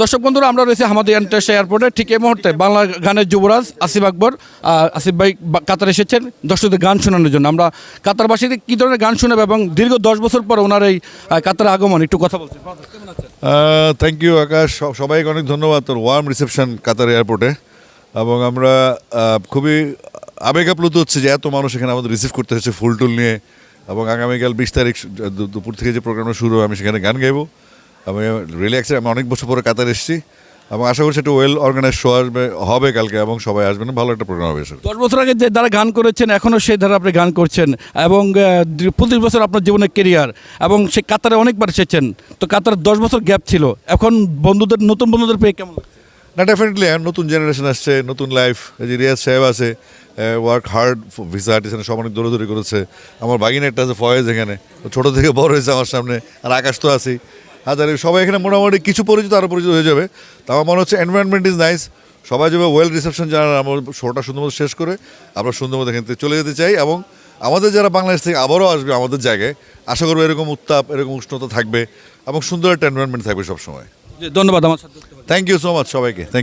দর্শক বন্ধুরা, আমরা রয়েছি আমাদের ইন্টারন্যাশনাল এয়ারপোর্টে। ঠিক এই মুহূর্তে বাংলা গানের যুবরাজ আসিফ আকবর আসিফ ভাই কাতার এসেছেন দর্শকদের গান শোনানোর জন্য। আমরা কাতারবাসীদের কী ধরনের গান শোনাবে এবং দীর্ঘ দশ বছর পর ওনার এই কাতারে আগমন, একটু কথা বলছেন। Thank you Akash. সবাইকে অনেক ধন্যবাদ তোর ওয়ার্ম রিসেপশন কাতার এয়ারপোর্টে। এবং আমরা খুবই আবেগ আপ্লুত হচ্ছে যে এত মানুষ এখানে আমাদের রিসিভ করতে হচ্ছে ফুল টুল নিয়ে। এবং আগামীকাল বিশ তারিখ দুপুর থেকে যে প্রোগ্রামটা শুরু হবে, আমি সেখানে গান গাইবো। আমি রিয়েলি এক্সাইট আমি অনেক বছর পরে কাতার এসেছি এবং আশা করছি একটা ওয়েল অর্গানাইজ শো আসবে হবে কালকে এবং সবাই আসবেন ভালো একটা প্রোগ্রাম হবে দশ বছর আগে যে দ্বারা গান করেছেন এখনও সেই ধারা আপনি গান করছেন এবং পঁচিশ বছর আপনার জীবনের কেরিয়ার এবং সে কাতারে অনেকবার এসেছেন। তো কাতার দশ বছর গ্যাপ ছিল। এখন বন্ধুদের নতুন বন্ধুদের পেয়ে কেমন? না ডেফিনেটলি নতুন জেনারেশন আসছে নতুন লাইফ এই যে রিয়াজ সাহেব আছে ওয়ার্ক হার্ড ভিসা আর্টিস্ট সব অনেক দৌড়াদৌড়ি করেছে। আমার বাগিনা একটা আছে ফয়েজ এখানে। ছোটো থেকে বড় হয়েছে আমার সামনে আর আকাশ তো আছেই। হাজার সবাই এখানে মোটামুটি কিছু পরিচিত আরও পরিচিত হয়ে যাবে। তো আমার মনে হচ্ছে এনভায়রনমেন্ট ইজ নাইস সবাই যাবে ওয়েল রিসেপশন জানার আমার শোটা সুন্দর মতো শেষ করে আমরা সুন্দর মতো এখান থেকে চলে যেতে চাই এবং আমাদের যারা বাংলাদেশ থেকে আবারও আসবে আমাদের জায়গায় আশা করব এরকম উত্তাপ এরকম উষ্ণতা থাকবে এবং সুন্দর একটা এনভায়রনমেন্ট থাকবে সবসময়। ধন্যবাদ আমার সাথে। থ্যাংক ইউ সো মাচ সবাইকে। Thank